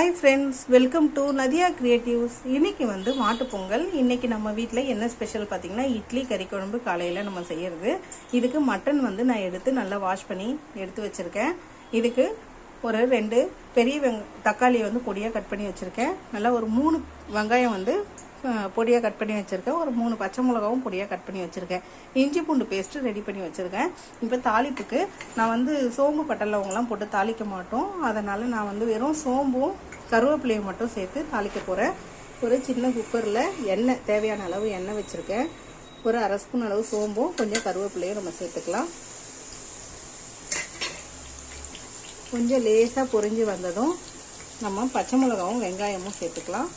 Hi friends welcome to Nadhiya creatives இன்றைக்கி வந்து மாட்டுப்பொங்கல் இன்றைக்கி நம்ம வீட்டில் என்ன ஸ்பெஷல் பார்த்தீங்கன்னா இட்லி கறி குழம்பு காலையில் நம்ம செய்கிறது இதுக்கு மட்டன் வந்து நான் எடுத்து நல்லா வாஷ் பண்ணி எடுத்து வச்சுருக்கேன். இதுக்கு ஒரு ரெண்டு பெரிய வெங் தக்காளியை வந்து பொடியாக கட் பண்ணி வச்சுருக்கேன். நல்லா ஒரு மூணு வெங்காயம் வந்து பொடியாக கட் பண்ணி வச்சுருக்கேன். ஒரு மூணு பச்சை மிளகாவும் பொடியாக கட் பண்ணி வச்சுருக்கேன். இஞ்சி பூண்டு பேஸ்ட்டு ரெடி பண்ணி வச்சுருக்கேன். இப்போ தாளிப்புக்கு நான் வந்து சோம்பு பட்டலவங்களாம் போட்டு தாளிக்க மாட்டோம். அதனால் நான் வந்து வெறும் சோம்பும் கருவேப்பிலையும் மட்டும் சேர்த்து தாளிக்க போகிறேன் ஒரு சின்ன குக்கரில் எண்ணெய் தேவையான அளவு எண்ணெய் வச்சுருக்கேன். ஒரு அரை ஸ்பூன் அளவு சோம்பும் கொஞ்சம் கருவேப்பிலையும் நம்ம சேர்த்துக்கலாம். கொஞ்சம் லேசாக பொரிஞ்சு வந்ததும் நம்ம பச்சை மிளகாவும் வெங்காயமும் சேர்த்துக்கலாம்.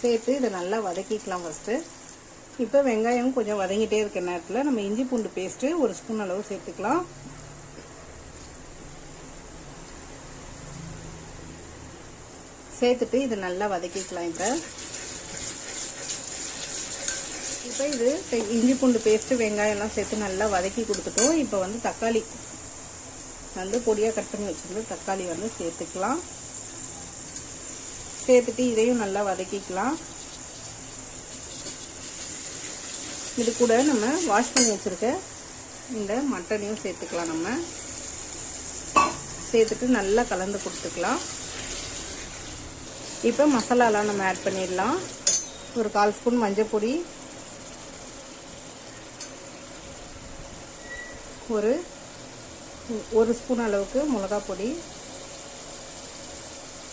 சேர்த்து இதை நல்லா வதக்கிக்கலாம் ஃபஸ்ட்டு இப்போ வெங்காயம் கொஞ்சம் வதங்கிட்டே இருக்க நேரத்தில் நம்ம இஞ்சி பூண்டு பேஸ்ட்டு ஒரு ஸ்பூன் அளவு சேர்த்துக்கலாம். சேர்த்துட்டு இது நல்லா வதக்கிக்கலாம் இப்போ. இப்போ இது இஞ்சி பூண்டு பேஸ்ட்டு வெங்காயம்லாம் சேர்த்து நல்லா வதக்கி கொடுத்துட்டோம். இப்போ வந்து தக்காளி வந்து பொடியாக கட் பண்ணி வச்சுருந்து தக்காளி வந்து சேர்த்துக்கலாம். சேர்த்துட்டு இதையும் நல்லா வதக்கிக்கலாம். இது கூட நம்ம வாஷ் பண்ணி வச்சுருக்க இந்த மட்டனையும் சேர்த்துக்கலாம் நம்ம. சேர்த்துட்டு நல்லா கலந்து கொடுத்துக்கலாம். இப்போ மசாலாலாம் நம்ம ஆட் பண்ணிடலாம். ஒரு கால் ஸ்பூன் மஞ்சள் பொடி. ஒரு ஒரு ஸ்பூன் அளவுக்கு மிளகா பொடி.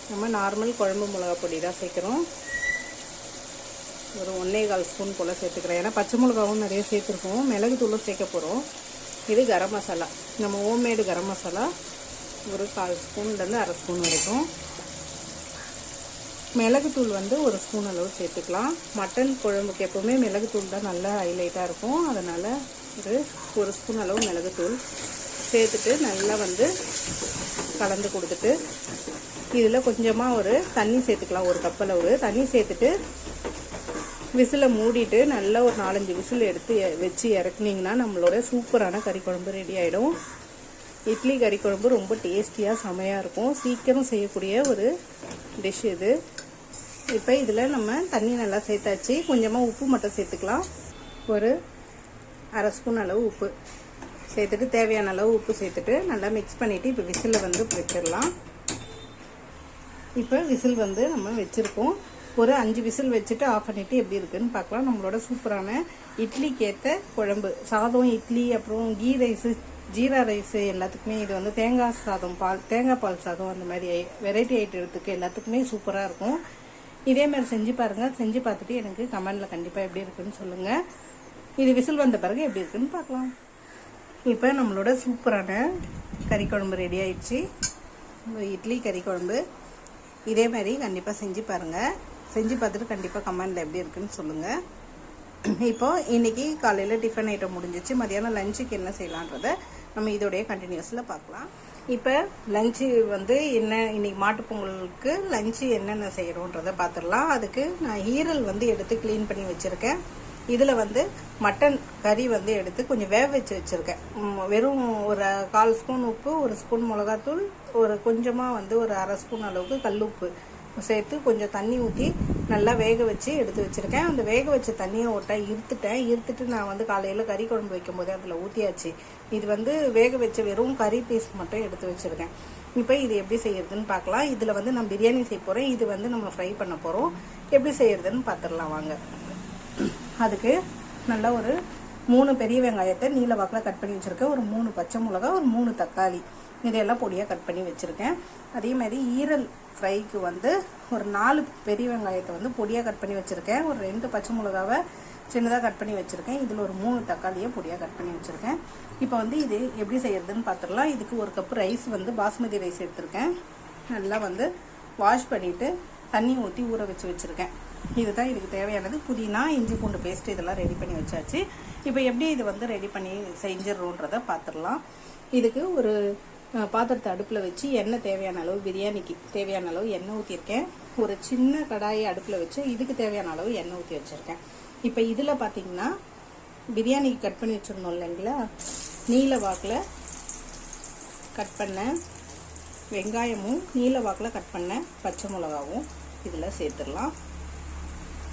நம்ம நார்மல் குழம்பு மிளகா பொடி தான் சேர்க்குறோம். ஒரு ஒன்றே கால் ஸ்பூன் போல் சேர்த்துக்கிறேன். ஏன்னா பச்சை மிளகாவும் நிறைய சேர்த்துருக்கோம். மிளகு தூளும் சேர்க்க போகிறோம் இது கரம் மசாலா. நம்ம ஹோம்மேடு கரம் மசாலா ஒரு கால் ஸ்பூன்லேருந்து அரை ஸ்பூன் வரைக்கும். மிளகுத்தூள் வந்து ஒரு ஸ்பூன் அளவு சேர்த்துக்கலாம். மட்டன் குழம்புக்கு எப்போவுமே மிளகுத்தூள் தான் நல்லா ஹைலைட்டாக இருக்கும். அதனால் ஒரு ஒரு ஸ்பூன் அளவு மிளகுத்தூள் சேர்த்துட்டு நல்லா வந்து கலந்து கொடுத்துட்டு இதில் கொஞ்சமாக ஒரு தண்ணி சேர்த்துக்கலாம் ஒரு கப் தண்ணி சேர்த்துட்டு விசிலை மூடிட்டு நல்லா ஒரு நாலஞ்சு விசில் எடுத்து வச்சு இறக்குனீங்கன்னா நம்மளோட சூப்பரான கறி குழம்பு ரெடி ஆகிடும் இட்லி கறி குழம்பு ரொம்ப டேஸ்டியாக செமையாக இருக்கும். சீக்கிரம் செய்யக்கூடிய ஒரு டிஷ் இது. இப்போ இதில் நம்ம தண்ணி நல்லா சேர்த்தாச்சு. கொஞ்சமாக உப்பு மட்டும் சேர்த்துக்கலாம். ஒரு அரை ஸ்பூன் அளவு உப்பு. சேர்த்துட்டு தேவையான அளவு உப்பு சேர்த்துட்டு நல்லா மிக்ஸ் பண்ணிவிட்டு இப்போ விசிலில் வந்து வச்சிடலாம் இப்போ விசில் வந்து நம்ம வச்சுருக்கோம். ஒரு அஞ்சு விசில் வச்சுட்டு ஆஃப் பண்ணிவிட்டு எப்படி இருக்குன்னு பார்க்கலாம். நம்மளோட சூப்பரான இட்லிக்கேற்ற குழம்பு. சாதம் இட்லி அப்புறம் கீ ரைஸு ஜீரா ரைஸு எல்லாத்துக்குமே இது வந்து தேங்காய் சாதம் பால் தேங்காய் பால் சாதம் அந்த மாதிரி வெரைட்டி ஐட்டத்துக்கு எல்லாத்துக்குமே சூப்பராக இருக்கும். இதே மாதிரி செஞ்சு பாருங்கள் செஞ்சு பார்த்துட்டு எனக்கு கமெண்டில் கண்டிப்பாக எப்படி இருக்குன்னு சொல்லுங்கள் இது விசில் வந்த பிறகு எப்படி இருக்குன்னு பார்க்கலாம். இப்போ நம்மளோட சூப்பரான கறி குழம்பு ரெடி ஆயிடுச்சு. இட்லி கறி குழம்பு. இதே மாதிரி கண்டிப்பாக செஞ்சு பாருங்கள் செஞ்சு பார்த்துட்டு கண்டிப்பாக கமெண்டில் எப்படி இருக்குன்னு சொல்லுங்கள் இப்போது இன்றைக்கி காலையில் டிஃபன் ஐட்டம் முடிஞ்சிச்சு. மதியானம் லஞ்சுக்கு என்ன செய்யலான்றதை நம்ம இதோடைய கண்டினியூஸில் பார்க்கலாம். இப்போ லஞ்சு வந்து என்ன இன்றைக்கி மாட்டுப் பொங்கலுக்கு லஞ்சு என்னென்ன செய்கிறோன்றத பார்த்துடலாம். அதுக்கு நான் ஈரல் வந்து எடுத்து க்ளீன் பண்ணி வச்சுருக்கேன். இதில் வந்து மட்டன் கறி வந்து எடுத்து கொஞ்சம் வேக வச்சு வச்சுருக்கேன். வெறும் ஒரு கால் ஸ்பூன் உப்பு ஒரு ஸ்பூன் மிளகாத்தூள் ஒரு கொஞ்சமாக வந்து ஒரு அரை ஸ்பூன் அளவுக்கு கல் உப்பு சேர்த்து கொஞ்சம் தண்ணி ஊற்றி நல்லா வேக வச்சு எடுத்து வச்சுருக்கேன். அந்த வேக வச்ச தண்ணியை ஓட்டேன் இருத்துட்டேன். இருத்துட்டு நான் வந்து காலையில் கறி குழம்பு வைக்கும் போதே அதில் ஊற்றியாச்சு இது வந்து வேக வச்ச வெறும் கறி பீஸ் மட்டும் எடுத்து வச்சுருக்கேன். இப்போ இது எப்படி செய்யறதுன்னு பார்க்கலாம் இதில் வந்து நான் பிரியாணி செய்ய போகிறேன் இது வந்து நம்ம ஃப்ரை பண்ண போகிறோம் எப்படி செய்யறதுன்னு பார்த்துடலாம் வாங்க. அதுக்கு நல்லா ஒரு மூணு பெரிய வெங்காயத்தை நீல வாக்கில் கட் பண்ணி வச்சுருக்கேன். ஒரு மூணு பச்சை மிளகா ஒரு மூணு தக்காளி. இதையெல்லாம் பொடியாக கட் பண்ணி வச்சுருக்கேன். அதே மாதிரி ஈரல் ஃப்ரைக்கு வந்து ஒரு நாலு பெரிய வெங்காயத்தை வந்து பொடியாக கட் பண்ணி வச்சுருக்கேன். ஒரு ரெண்டு பச்சை மிளகாவை சின்னதாக கட் பண்ணி வச்சுருக்கேன். இதில் ஒரு மூணு தக்காளியை பொடியாக கட் பண்ணி வச்சுருக்கேன். இப்போ வந்து இது எப்படி செய்கிறதுன்னு பார்த்துடலாம் இதுக்கு ஒரு கப்பு ரைஸ் வந்து பாஸ்மதி ரைஸ் எடுத்திருக்கேன். நல்லா வந்து வாஷ் பண்ணிவிட்டு தண்ணி ஊற்றி ஊற வச்சு வச்சுருக்கேன். இதுதான் இதுக்கு தேவையானது. புதினா இஞ்சி பூண்டு பேஸ்ட் இதெல்லாம் ரெடி பண்ணி வச்சாச்சு. இப்போ எப்படி இது வந்து ரெடி பண்ணி செஞ்சிடறோன்றதை பார்த்துடலாம் இதுக்கு ஒரு பாத்திரத்தை அடுப்பில் வச்சு எண்ணெய் தேவையான அளவு பிரியாணிக்கு தேவையான அளவு எண்ணெய் ஊற்றிருக்கேன் ஒரு சின்ன கடாயை அடுப்பில் வச்சு இதுக்கு தேவையான அளவு எண்ணெய் ஊற்றி வச்சுருக்கேன். இப்போ இதில் பார்த்தீங்கன்னா பிரியாணிக்கு கட் பண்ணி வச்சுருந்தோம் இல்லைங்களா? நீல வாக்கில் கட் பண்ண வெங்காயமும் நீல வாக்கில் கட் பண்ண பச்சை மிளகாவும் இதில் சேர்த்துடலாம்.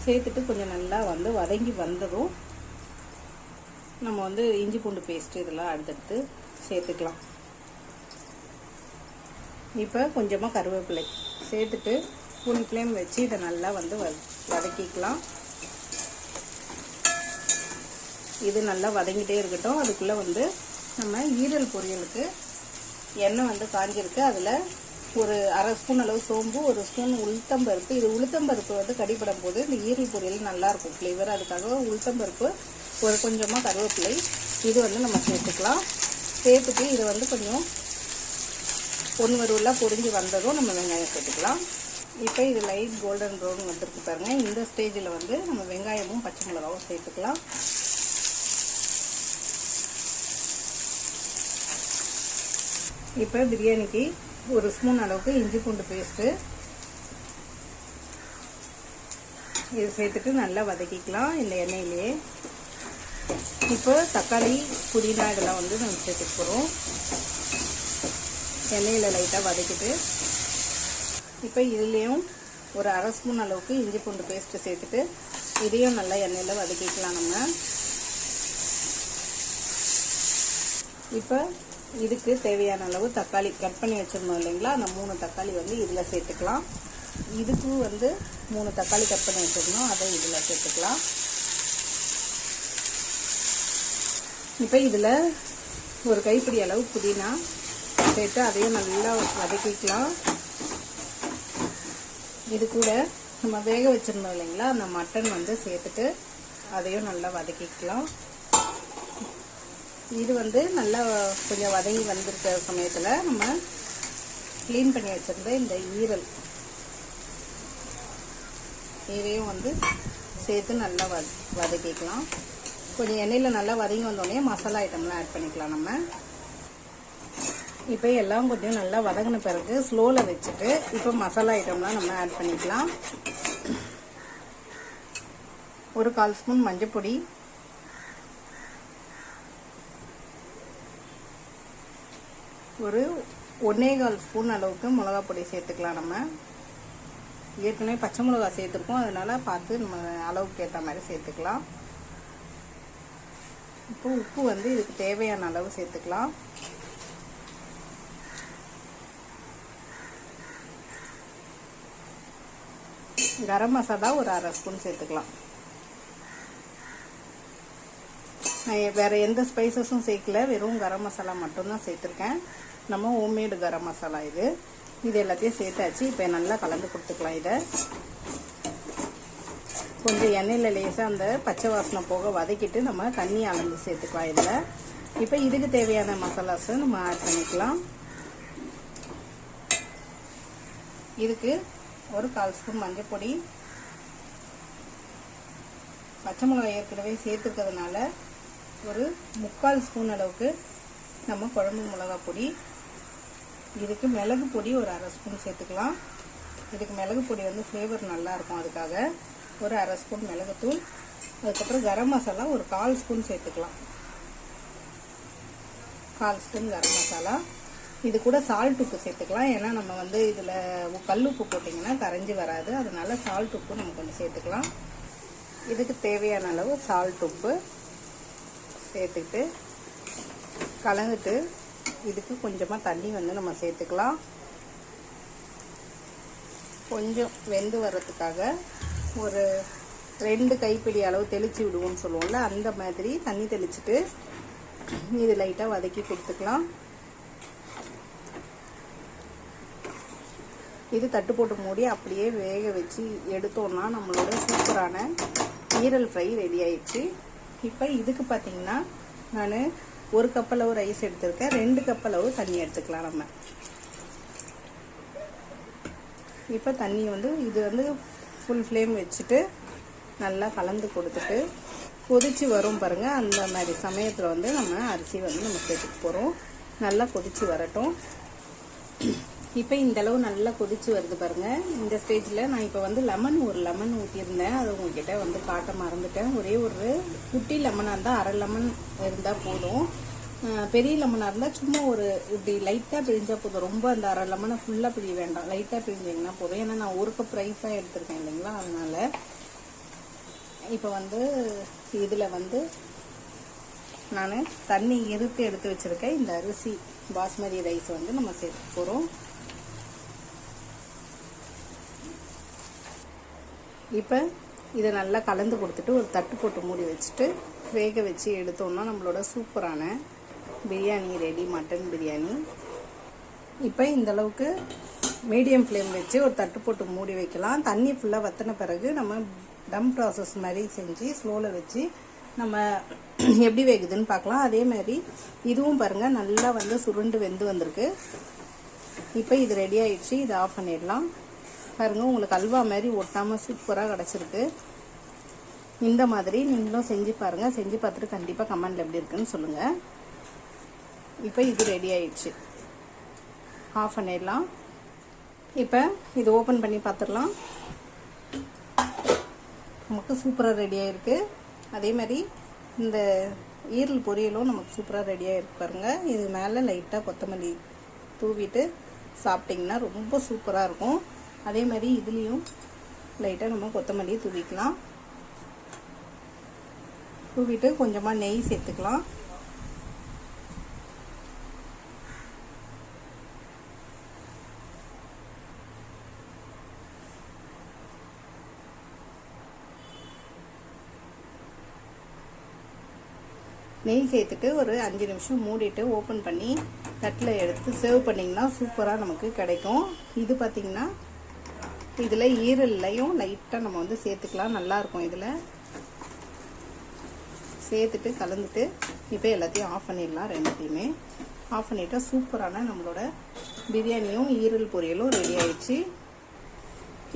சேர்த்துட்டு கொஞ்சம் நல்லா வந்து வதங்கி வந்ததும் நம்ம வந்து இஞ்சி பூண்டு பேஸ்ட் இதெல்லாம் அடுத்தடுத்து சேர்த்துக்கலாம். இப்போ கொஞ்சமாக கருவேப்பிலை சேர்த்துட்டு ஃபுல் ஃப்ளேம் வச்சு இதை நல்லா வந்து வ வதக்கிக்கலாம். இது நல்லா வதங்கிட்டே இருக்கட்டும். அதுக்குள்ளே வந்து நம்ம ஈரல் பொரியலுக்கு எண்ணெய் வந்து காஞ்சிருக்கு. அதில் ஒரு அரை ஸ்பூன் அளவு சோம்பு ஒரு ஸ்பூன் உளுத்தம்பருப்பு இது உளுத்தம்பருப்பு வந்து கடிப்படும் போது இந்த ஈரல் பொரியல் நல்லாயிருக்கும் ஃப்ளேவர் அதுக்காக உளுத்தம்பருப்பு ஒரு கொஞ்சமாக கருவேப்பிலை. இது வந்து நம்ம சேர்த்துக்கலாம். சேர்த்துட்டு இதை வந்து கொஞ்சம் பொன் வறுவலாக பொரிஞ்சு வந்ததும் நம்ம வெங்காயம் சேர்த்துக்கலாம். இப்போ இது லைட் கோல்டன் ப்ரௌன் வந்துருக்கு பாருங்கள் இந்த ஸ்டேஜில் வந்து நம்ம வெங்காயமும் பச்சை மிளகாவும் சேர்த்துக்கலாம். இப்போ பிரியாணிக்கு ஒரு ஸ்பூன் அளவுக்கு இஞ்சி பூண்டு பேஸ்ட்டு. இது சேர்த்துட்டு நல்லா வதக்கிக்கலாம் இந்த எண்ணெயிலேயே. இப்போ தக்காளி புதினா இதெல்லாம் வந்து நம்ம சேர்த்துக்க போகிறோம் எண்ணெயில் லைட்டாக வதக்கிட்டு. இப்போ இதுலேயும் ஒரு அரை ஸ்பூன் அளவுக்கு இஞ்சி பூண்டு பேஸ்ட்டு சேர்த்துட்டு இதையும் நல்லா எண்ணெயில் வதக்கிக்கலாம் நம்ம. இப்போ இதுக்கு தேவையான அளவு தக்காளி கட் பண்ணி வச்சுருந்தோம் இல்லைங்களா? அந்த மூணு தக்காளி வந்து இதில் சேர்த்துக்கலாம். இதுக்கு வந்து மூணு தக்காளி கட் பண்ணி வச்சுருந்தோம். அதை இதில் சேர்த்துக்கலாம். இப்போ இதில் ஒரு கைப்பிடி அளவு புதினா சேர்த்து அதையும் நல்லா வதக்கிக்கலாம். இது கூட நம்ம வேக வச்சுருந்தோம் இல்லைங்களா? அந்த மட்டன் வந்து சேர்த்துட்டு அதையும் நல்லா வதக்கிக்கலாம். இது வந்து நல்லா கொஞ்சம் வதங்கி வந்திருக்க சமயத்தில் நம்ம க்ளீன் பண்ணி வச்சுருந்த இந்த ஈரல். இதையும் வந்து சேர்த்து நல்லா வத வதக்கிக்கலாம். கொஞ்சம் எண்ணெயில் நல்லா வதங்கி வந்தோடனே மசாலா ஐட்டம்லாம் ஆட் பண்ணிக்கலாம் நம்ம. இப்போ எல்லாம் கொஞ்சம் நல்லா வதங்கின பிறகு ஸ்லோவில் வச்சுட்டு இப்போ மசாலா ஐட்டம்லாம் நம்ம ஆட் பண்ணிக்கலாம். ஒரு கால் ஸ்பூன் மஞ்சப்பொடி ஒரு ஒன்னே கால் ஸ்பூன் அளவுக்கு மிளகா பொடி சேர்த்துக்கலாம் நம்ம. ஏற்கனவே பச்சை மிளகா சேர்த்துருக்கோம். அதனால பார்த்து நம்ம அளவுக்கு ஏற்ற மாதிரி சேர்த்துக்கலாம். இப்போ உப்பு வந்து இதுக்கு தேவையான அளவு சேர்த்துக்கலாம். கரம் மசாலா ஒரு அரை ஸ்பூன் சேர்த்துக்கலாம். நான் வேறு எந்த ஸ்பைசஸும் சேர்க்கல. வெறும் கரம் மசாலா மட்டும்தான் சேர்த்துருக்கேன். நம்ம ஹோம்மேடு கரம் மசாலா இது. இது எல்லாத்தையும் சேர்த்தாச்சு. இப்போ நல்லா கலந்து கொடுத்துக்கலாம் இதை. கொஞ்சம் எண்ணெயில் லேசாக அந்த பச்சை வாசனை போக வதக்கிட்டு நம்ம தண்ணி அளந்து சேர்த்துக்கலாம் இதில். இப்போ இதுக்கு தேவையான மசாலாஸை நம்ம ஆட் பண்ணிக்கலாம். இதுக்கு ஒரு கால் ஸ்பூன் மஞ்சள் பொடி. பச்சை மிளகாய் ஏற்கனவே சேர்த்துருக்கிறதுனால ஒரு முக்கால் ஸ்பூன் அளவுக்கு நம்ம குழம்பு மிளகா பொடி இதுக்கு மிளகு பொடி ஒரு அரை ஸ்பூன் சேர்த்துக்கலாம். இதுக்கு மிளகு பொடி வந்து ஃப்ளேவர் நல்லாயிருக்கும் அதுக்காக. ஒரு அரை ஸ்பூன் மிளகுத்தூள். அதுக்கப்புறம் கரம் மசாலா ஒரு கால் ஸ்பூன் சேர்த்துக்கலாம். கால் ஸ்பூன் கரம் மசாலா. இது கூட சால்ட் உப்பு சேர்த்துக்கலாம். ஏன்னா நம்ம வந்து இதில் கல் உப்பு போட்டிங்கன்னா கரைஞ்சி வராது. அதனால சால்ட் உப்பு நம்ம கொஞ்சம் சேர்த்துக்கலாம். இதுக்கு தேவையான அளவு சால்ட் உப்பு. சேர்த்துக்கிட்டு கலந்துட்டு இதுக்கு கொஞ்சமாக தண்ணி வந்து நம்ம சேர்த்துக்கலாம். கொஞ்சம் வெந்து வர்றதுக்காக ஒரு ரெண்டு கைப்பிடி அளவு தெளித்து விடுவோம்னு சொல்லுவோம்ல அந்த மாதிரி தண்ணி தெளிச்சுட்டு இது லைட்டாக வதக்கி கொடுத்துக்கலாம். இது தட்டு போட்டு மூடி அப்படியே வேக வச்சு எடுத்தோம்னா நம்மளோட சூப்பரான ஈரல் ஃப்ரை ரெடி ஆயிடுச்சு. இப்போ இதுக்கு பார்த்தீங்கன்னா நான் ஒரு கப் அளவு ரைஸ் எடுத்திருக்கேன். ரெண்டு கப் அளவு தண்ணி எடுத்துக்கலாம் நம்ம. இப்போ தண்ணி வந்து இது வந்து ஃபுல் ஃப்ளேம் வச்சுட்டு நல்லா கலந்து கொடுத்துட்டு கொதிச்சு வரும் பாருங்கள் அந்த மாதிரி சமயத்தில் வந்து நம்ம அரிசி வந்து நம்ம சேர்த்துக்க போகிறோம் நல்லா கொதிச்சு வரட்டும். இப்போ இந்தளவு நல்லா கொதிச்சு வருது பாருங்கள் இந்த ஸ்டேஜில் நான் இப்போ வந்து லெமன் ஒரு லெமன் ஊற்றியிருந்தேன் அது உங்ககிட்ட வந்து காட்ட மறந்துட்டேன். ஒரே ஒரு குட்டி லெமனாக இருந்தால் அரை லெமன் இருந்தால் போதும். பெரிய லெமனாக இருந்தால் சும்மா ஒரு இப்படி லைட்டாக பிழிஞ்சால் போதும். ரொம்ப அந்த அரை லெமனை ஃபுல்லாக பிழிய வேண்டாம். லைட்டாக பிழிஞ்சிங்கன்னா போதும். ஏன்னா நான் ஒரு கப் ரைஸாக எடுத்திருக்கேன் இல்லைங்களா? அதனால் இப்போ வந்து இதில் வந்து நான் தண்ணி இருத்து எடுத்து வச்சுருக்கேன் இந்த அரிசி பாஸ்மதி ரைஸ் வந்து நம்ம சேர்த்து போகிறோம் இப்போ இதை நல்லா கலந்து கொடுத்துட்டு ஒரு தட்டு போட்டு மூடி வச்சுட்டு வேக வச்சு எடுத்தோம்னா நம்மளோட சூப்பரான பிரியாணி ரெடி மட்டன் பிரியாணி. இப்போ இந்த அளவுக்கு மீடியம் ஃப்ளேம் வச்சு ஒரு தட்டு போட்டு மூடி வைக்கலாம். தண்ணி ஃபுல்லாக வத்தின பிறகு நம்ம டம் ப்ராசஸ் மாதிரி செஞ்சு ஸ்லோவில் வச்சு நம்ம எப்படி வேகுதுன்னு பார்க்கலாம். அதே மாதிரி இதுவும் பாருங்கள் நல்லா வந்து சுருண்டு வெந்து வந்திருக்கு. இப்போ இது ரெடி ஆயிடுச்சு. இதை ஆஃப் பண்ணிடலாம். பாருங்கள் உங்களுக்கு அல்வா மாதிரி ஒட்டாமல் சூப்பராக கிடச்சிருக்கு. இந்த மாதிரி நீங்களும் செஞ்சு பாருங்கள் செஞ்சு பார்த்துட்டு கண்டிப்பாக கமெண்டில் எப்படி இருக்குன்னு சொல்லுங்கள் இப்போ இது ரெடி ஆயிடுச்சு. ஆஃப் பண்ணிடலாம். இப்போ இது ஓப்பன் பண்ணி பார்த்துடலாம். நமக்கு சூப்பராக ரெடி ஆகிருக்கு அதே மாதிரி இந்த ஈரல் பொரியலும் நமக்கு சூப்பராக ரெடியாக இருக்கு பாருங்கள் இது மேலே லைட்டாக கொத்தமல்லி தூவிட்டு சாப்பிட்டிங்கன்னா ரொம்ப சூப்பராக இருக்கும். அதே மாதிரி இதுலேயும் லைட்டாக நம்ம கொத்தமல்லி தூவிக்கலாம். தூவிட்டு கொஞ்சமாக நெய் சேர்த்துக்கலாம். நெய் சேர்த்துட்டு ஒரு அஞ்சு நிமிஷம் மூடிட்டு ஓப்பன் பண்ணி தட்டில் எடுத்து சர்வ் பண்ணிங்கன்னா சூப்பராக நமக்கு கிடைக்கும். இது பார்த்திங்கன்னா இதில் ஈரல்லையும் லைட்டாக நம்ம வந்து சேர்த்துக்கலாம். நல்லாயிருக்கும் இதில். சேர்த்துட்டு கலந்துட்டு இப்போ எல்லாத்தையும் ஆஃப் பண்ணிடலாம் ரெண்டுத்தையுமே. ஆஃப் பண்ணிட்டா சூப்பரான நம்மளோட பிரியாணியும் ஈரல் பொரியலும் ரெடி ஆயிடுச்சு.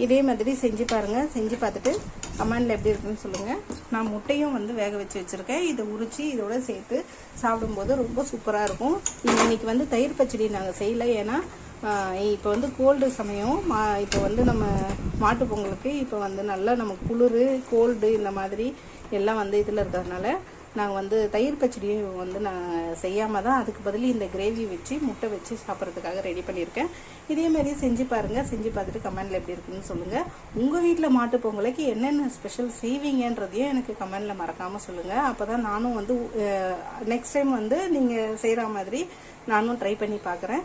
இதே மாதிரி செஞ்சு பாருங்கள் செஞ்சு பார்த்துட்டு கமெண்டில் எப்படி இருக்குன்னு சொல்லுங்கள் நான் முட்டையும் வந்து வேக வச்சு வச்சுருக்கேன். இதை உரித்து இதோட சேர்த்து சாப்பிடும்போது ரொம்ப சூப்பராக இருக்கும். இன்னைக்கு வந்து தயிர் பச்சடி நாங்கள் செய்யலை. ஏன்னா இப்போ வந்து கோல்டு சமயம். மா இப்போ வந்து நம்ம மாட்டு பொங்கலுக்கு இப்போ வந்து நல்லா நம்ம குளிர் கோல்டு இந்த மாதிரி எல்லாம் வந்து இதில் இருக்கிறதுனால நாங்கள் வந்து தயிர் பச்சடியும் வந்து நான் செய்யாமல் தான் அதுக்கு பதில் இந்த கிரேவி வச்சு முட்டை வச்சு சாப்பிட்றதுக்காக ரெடி பண்ணியிருக்கேன். இதே செஞ்சு பாருங்கள் செஞ்சு பார்த்துட்டு கமெண்டில் எப்படி இருக்குன்னு சொல்லுங்கள் உங்கள் வீட்டில் மாட்டு பொங்கலுக்கு என்னென்ன ஸ்பெஷல் செய்வீங்கன்றதையும் எனக்கு கமெண்டில் மறக்காமல் சொல்லுங்கள் அப்போ தான் நானும் வந்து நெக்ஸ்ட் டைம் வந்து நீங்கள் செய்கிற மாதிரி நானும் ட்ரை பண்ணி பார்க்குறேன்